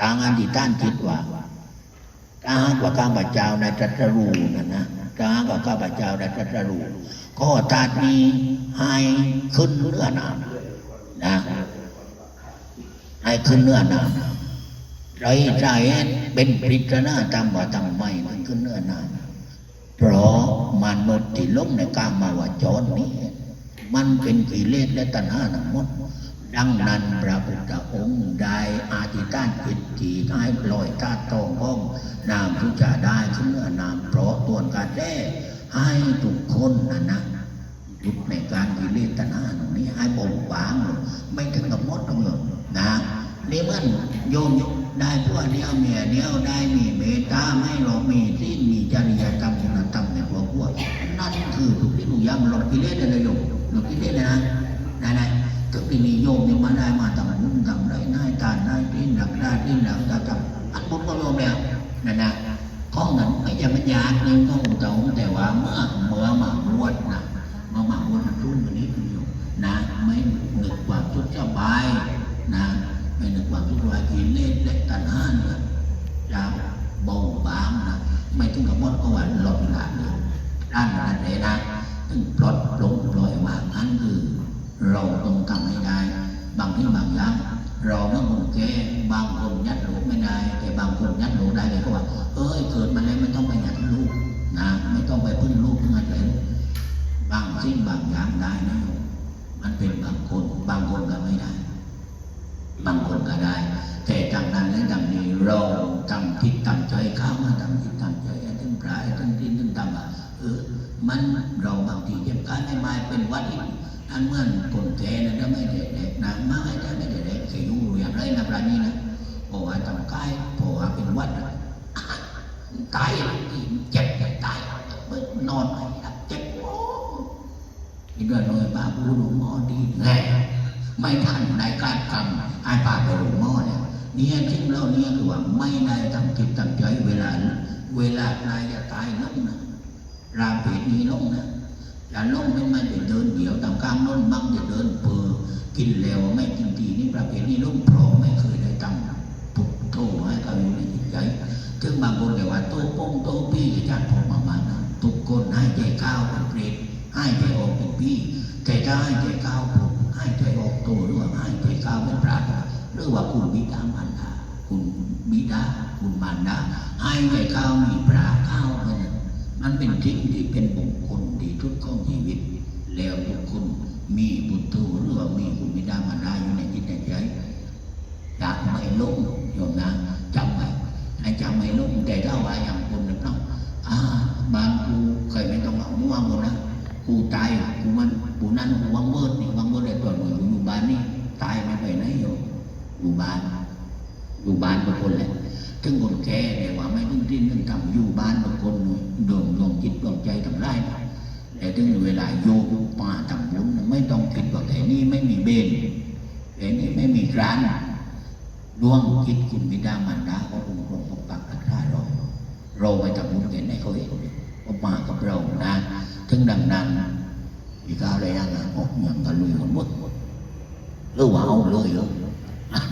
ทางอันที่ท่านคิดว่าถ้าหากว่าข้าพเจ้าในตรัสรู้นั่นนะถ้าหากว่าข้าพเจ้าในตรัสรู้ก็ตาดนี้ให้ขึ้นเนื้อนามนะให้ขึ้นเนื้อนามไรใจเป็นปริศนาตามว่าทำไมมันขึ้นเนื้อนามเพราะมนุษย์ที่ล้มในกามาวาจรนี้ มันเป็นกิเลสและตัณหาทั้งหมดดังนั้นพระพุทธองค์ได้อาธิษฐานจิต จีให้ปล่อยธาตองห้องนามที่จะได้เนื้อนามเพราะตัวนการแด้ให้ทุกคนนะนะหยุดในการกิเลสตัณหาตรงนี้ให้บ่งบางไม่ถึงกับมดตรงนี้นะนี่มันโยมได้พวกเดียวเมียเดียวได้มีเมตตาไม่หลอกมีที่มีจริยธรรมคุณธรรมในครอบครัวนั่นคือทุกที่ทุกอย่างหลอกกิเลสเลยโยมหลอกกิเลสเลยนะนะนะก็ปีนี้โยมเนี่ยมาได้มาทำบุญทำไรได้ทาน หนักได้ที่หนักได้ทำอันบุญก็โยมแล้วนั่นนะข้องนั้นไม่ยังไม่ยากนี่ต้องเจ้าแต่ว่าเมื่อเมื่อมาบวชนะเมื่อมาบวชรุ่นวันนี้คุณโยมนะไม่นึกความสุกข์สบายนะไม่นึกความสุกขสบายกิเลสและตัณหาเนี่ยจะเบาบางนะไม่ถึงกับหมดก็ว่าหลดหลานเลยด้านนั้นเลยนะถึงปลดลงปล่อยวางนั่นคือ เราต้องทำให้ได้ บางที่บางอย่าง เราเมื่อคนแก่บางคนยัดหลูกไม่ได้ แต่บางคนยัดหลูกได้เลยก็ว่า เอ้ยเกิดมาแล้วไม่ต้องไปยัดลูกนะไม่ต้องไปพึ่งลูกพึ่งอะไรบางสิ่งบางอย่างได้นะมันเป็นบางคนบางคนก็ไม่ได้ บางคนก็ได้ แต่ดังนั้นและดังนี้เราทำทิศทำใจเข้ามาทำทิศทำใจให้ถึงปลายถึงที่ถึงทำอะเออมันเราบางทีเจ็บกายไม่มาเป็นวัดอีกอันเมื่อคนแก่นะไม่ได้เด็กนะไม่ได้ไม่ได้เด็กสิอ ยู่อย่างไรนะพระนี้นะเพราะว่าทำกายเพราะว่าเป็นวัดนะตายเจ็บจ็บตายนอนไม่หลับเจ็บโอ้ที่เดือนเลยป้าพูดหลวงหมอดีแน่ไม่ทันในการทำไอ้ป้าไปหลวงหมอเนี่ยเนี่ยจริงแล้วเนี่ยคือว่าไม่ได้ทำจิตตั้งใจเวลา เวลานายจะตายลงนะรามเพศนี้ลงนะอย่าล้มไม่ม่ได้เดินเดี่ยวตามกลางน้นมักจะเดินเปือกินแล้ ตปี้อาจารย์ผมประมาณนั้นทุกคนให้ใจก้าวเป็นเปรตให้ใจออกเป็นพี่แต่ถ้ให้ใจก้าวผมให้ใจออกโตหรือว่าให้ใจก้าวเป็นพระหรือว่าคุณบิดามารดาคุณบิดาคุณมารดาให้ใจก้าวมีพระก้าวเท่านั้นมันเป็นสิ่งที่เป็นมงคลที่ทุกของชีวิต แล้วทุกคนมีบุตรหรือว่ามีคุณบิดามารดาอยู่ในจิตในใจอยากไม่ลงโยมนะจำไว้ให้จำไม่ลงแต่ถ้าว่าอย่างคน หนึ่งต้องอ่าบางกูเคยไม่ต้องเอามั่วหมดนะกูตายกูมันกูนั่นกูวังเบิดนี่วังเบิดได้ตัวหนึ่งอยู่บ้านนี่ตายไม่ไปไหนโยมอยู่บ้านอยู่บ้านทุกคนแหละถึงคนแก่เนี่ยว่าไม่ถึงที่นึงทำอยู่บ้านบางคนดวงดวงจิตดวงใจทำได้แต่ถึงเวลาโยกมาทำบุญไม่ต้องคิดว่าแต่นี่ไม่มีเบนแต่นี่ไม่มีร้านดวงจิตคุณบิดามารดาก็คงคงปกปักรักษาเรา เราไปทำบุญเห็นให้เขาเห็นว่ามากับเรานะถึงดังนั้นมีกอะไรอย่างเงี้ยออกเมืองกันลุยคนหมดหรือว่าเอาเลยเหรอ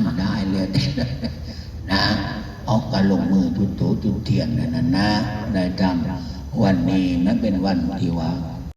มาได้เลยนะออกการลงมือจุดถูจุดเทียนนั่นนะได้จำวันนี้มันเป็นวันที่ว่า